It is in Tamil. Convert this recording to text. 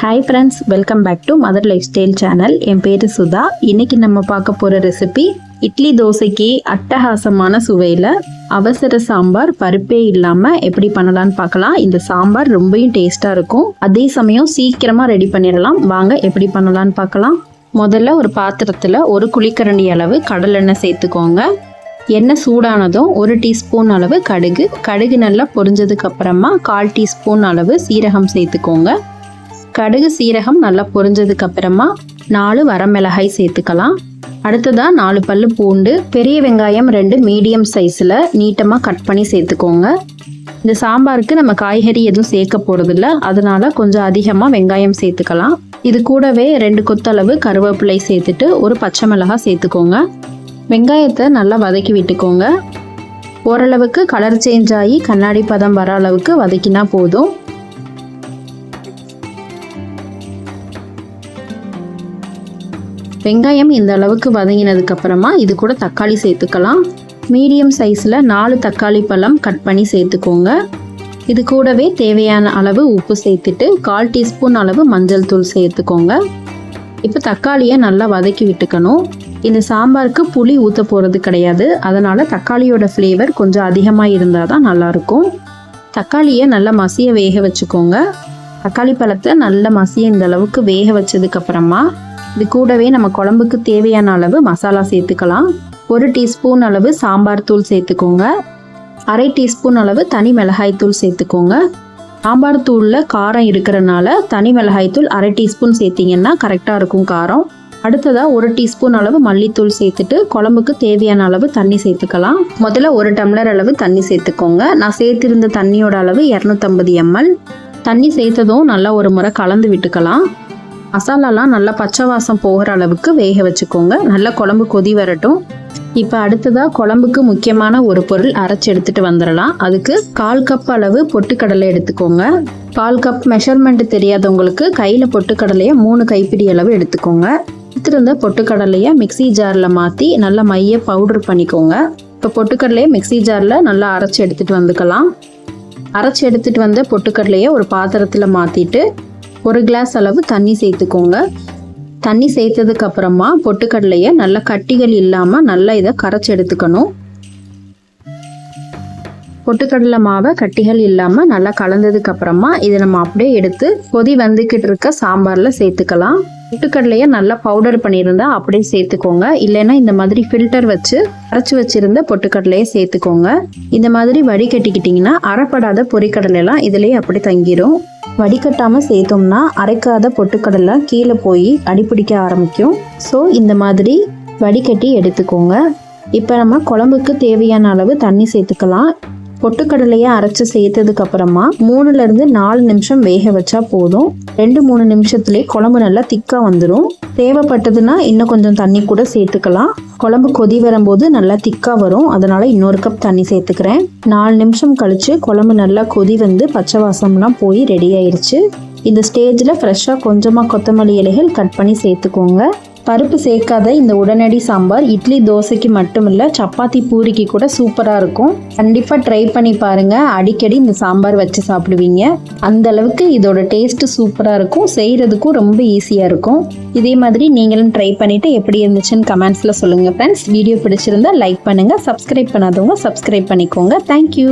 Hi friends welcome back to mother lifestyle channel என் பேர் சுதா. இன்னைக்கு நம்ம பார்க்க போகிற ரெசிபி இட்லி தோசைக்கு அட்டகாசமான சுவையில் அவசர சாம்பார் பருப்பே இல்லாமல் எப்படி பண்ணலான்னு பார்க்கலாம். இந்த சாம்பார் ரொம்பவும் டேஸ்ட்டாக இருக்கும். அதே சமயம் சீக்கிரமாக ரெடி பண்ணிடலாம். வாங்க எப்படி பண்ணலான்னு பார்க்கலாம். முதல்ல ஒரு பாத்திரத்தில் ஒரு குழிக்கரண்டி அளவு கடலெண்ணெய் சேர்த்துக்கோங்க. எண்ணெய் சூடானதும் ஒரு டீஸ்பூன் அளவு கடுகு. கடுகு நல்லா பொரிஞ்சதுக்கப்புறமா கால் டீஸ்பூன் அளவு சீரகம் சேர்த்துக்கோங்க. கடுகு சீரகம் நல்லா பொரிஞ்சதுக்கு அப்புறமா நாலு வரமிளகாய் சேர்த்துக்கலாம். அடுத்ததாக நாலு பல்லு பூண்டு பெரிய வெங்காயம் ரெண்டு மீடியம் சைஸில் நீட்டமாக கட் பண்ணி சேர்த்துக்கோங்க. இந்த சாம்பாருக்கு நம்ம காய்கறி எதுவும் சேர்க்க போகிறதில்ல அதனால கொஞ்சம் அதிகமாக வெங்காயம் சேர்த்துக்கலாம். இது கூடவே ரெண்டு கொத்தளவு கருவேப்பிலை சேர்த்துட்டு ஒரு பச்சை மிளகாய் சேர்த்துக்கோங்க. வெங்காயத்தை நல்லா வதக்கி விட்டுக்கோங்க. ஓரளவுக்கு கலர் சேஞ்ச் ஆகி கண்ணாடி பதம் வர அளவுக்கு வதக்கினா போதும். வெங்காயம் இந்த அளவுக்கு வதங்கினதுக்கு அப்புறமா இது கூட தக்காளி சேர்த்துக்கலாம். மீடியம் சைஸில் நாலு தக்காளி பழம் கட் பண்ணி சேர்த்துக்கோங்க. இது கூடவே தேவையான அளவு உப்பு சேர்த்துட்டு கால் டீஸ்பூன் அளவு மஞ்சள் தூள் சேர்த்துக்கோங்க. இப்போ தக்காளியை நல்லா வதக்கி விட்டுக்கணும். இந்த சாம்பாருக்கு புளி ஊற்ற போகிறது கிடையாது. அதனால் தக்காளியோட ஃப்ளேவர் கொஞ்சம் அதிகமாக இருந்தால் தான் நல்லாயிருக்கும். தக்காளியை நல்லா மசிய வேக வச்சுக்கோங்க. தக்காளி பழத்தை நல்லா மசிய இந்த அளவுக்கு வேக வச்சதுக்கப்புறமா இது கூடவே நம்ம குழம்புக்கு தேவையான அளவு மசாலா சேர்த்துக்கலாம். ஒரு டீஸ்பூன் அளவு சாம்பார் தூள் சேர்த்துக்கோங்க. அரை டீஸ்பூன் அளவு தனி மிளகாய் தூள் சேர்த்துக்கோங்க. சாம்பார் தூளில் காரம் இருக்கிறனால தனி மிளகாய் தூள் அரை டீஸ்பூன் சேர்த்திங்கன்னா கரெக்டாக இருக்கும் காரம். அடுத்ததாக ஒரு டீஸ்பூன் அளவு மல்லித்தூள் சேர்த்துட்டு குழம்புக்கு தேவையான அளவு தண்ணி சேர்த்துக்கலாம். முதல்ல ஒரு டம்ளர் அளவு தண்ணி சேர்த்துக்கோங்க. நான் சேர்த்திருந்த தண்ணியோட அளவு இரநூத்தம்பது எம்எல். தண்ணி சேர்த்ததும் நல்லா ஒரு முறை கலந்து விட்டுக்கலாம். மசாலாலாம் நல்லா பச்சை வாசம் போகிற அளவுக்கு வேக வச்சுக்கோங்க. நல்லா குழம்பு கொதி வரட்டும். இப்போ அடுத்ததாக குழம்புக்கு முக்கியமான ஒரு பொருள் அரைச்சி எடுத்துகிட்டு வந்துடலாம். அதுக்கு கால் கப் அளவு பொட்டுக்கடலை எடுத்துக்கோங்க. கால் கப் மெஷர்மெண்ட் தெரியாதவங்களுக்கு கையில் பொட்டுக்கடலையை மூணு கைப்பிடி அளவு எடுத்துக்கோங்க. எடுத்துருந்த பொட்டுக்கடலையை மிக்சி ஜாரில் மாற்றி நல்லா மைய பவுடர் பண்ணிக்கோங்க. இப்போ பொட்டுக்கடலையை மிக்சி ஜாரில் நல்லா அரைச்சி எடுத்துகிட்டு வந்துக்கலாம். அரைச்சி எடுத்துகிட்டு வந்த பொட்டுக்கடலையை ஒரு பாத்திரத்தில் மாற்றிட்டு ஒரு கிளாஸ் அளவு தண்ணி சேர்த்துக்கோங்க. தண்ணி சேர்த்ததுக்கு அப்புறமா பொட்டுக்கடலையை நல்லா கட்டிகள் இல்லாமல் நல்லா இதை கரைச்சி எடுத்துக்கணும். பொட்டுக்கடலை மாவை கட்டிகள் இல்லாமல் நல்லா கலந்ததுக்கு அப்புறமா இதை நம்ம அப்படியே எடுத்து கொதி வந்துக்கிட்டு இருக்க சாம்பாரில் சேர்த்துக்கலாம். பொட்டுக்கடலையை நல்லா பவுடர் பண்ணியிருந்தா அப்படியே சேர்த்துக்கோங்க. இல்லைன்னா இந்த மாதிரி ஃபில்டர் வச்சு அரைச்சி வச்சிருந்த பொட்டுக்கடலையை சேர்த்துக்கோங்க. இந்த மாதிரி வடிகட்டிக்கிட்டிங்கன்னா அரைப்படாத பொரிக்கடலைலாம் இதுலேயே அப்படி தங்கிரும். வடிகட்டாமல் சேர்த்தோம்னா அரைக்காத பொட்டுக்கடலை கீழே போய் அடிப்பிடிக்க ஆரம்பிக்கும். ஸோ இந்த மாதிரி வடிகட்டி எடுத்துக்கோங்க. இப்போ நம்ம குழம்புக்கு தேவையான அளவு தண்ணி சேர்த்துக்கலாம். பொட்டுக்கடலையை அரைச்சி சேர்த்ததுக்கு அப்புறமா மூணுல இருந்து நாலு நிமிஷம் வேக வச்சா போதும். ரெண்டு மூணு நிமிஷத்துலேயே குழம்பு நல்லா திக்கா வந்துடும் தேவைப்பட்டதுன்னா இன்னும் கொஞ்சம் தண்ணி கூட சேர்த்துக்கலாம். குழம்பு கொதி வரும்போது நல்லா திக்கா வரும். அதனால இன்னொரு கப் தண்ணி சேர்த்துக்கிறேன். நாலு நிமிஷம் கழிச்சு குழம்பு நல்லா கொதி வந்து பச்சை வாசம்லாம் போய் ரெடி ஆயிருச்சு. இந்த ஸ்டேஜில் ஃப்ரெஷ்ஷாக கொஞ்சமாக கொத்தமல்லி இலைகள் கட் பண்ணி சேர்த்துக்கோங்க. பருப்பு சேர்க்காத இந்த உடனடி சாம்பார் இட்லி தோசைக்கு மட்டும் இல்லை சப்பாத்தி பூரிக்கு கூட சூப்பராக இருக்கும். கண்டிப்பாக ட்ரை பண்ணி பாருங்கள் அடிக்கடி இந்த சாம்பார் வச்சு சாப்பிடுவீங்க. அந்த அளவுக்கு இதோட டேஸ்ட்டு சூப்பராக இருக்கும். செய்கிறதுக்கும் ரொம்ப ஈஸியாக இருக்கும். இதே மாதிரி நீங்களும் ட்ரை பண்ணிவிட்டு எப்படி இருந்துச்சுன்னு கமெண்ட்ஸில் சொல்லுங்கள் ஃப்ரெண்ட்ஸ் வீடியோ பிடிச்சிருந்தா லைக் பண்ணுங்கள் சப்ஸ்கிரைப் பண்ணாதவங்க சப்ஸ்கிரைப் பண்ணிக்கோங்க. Thank you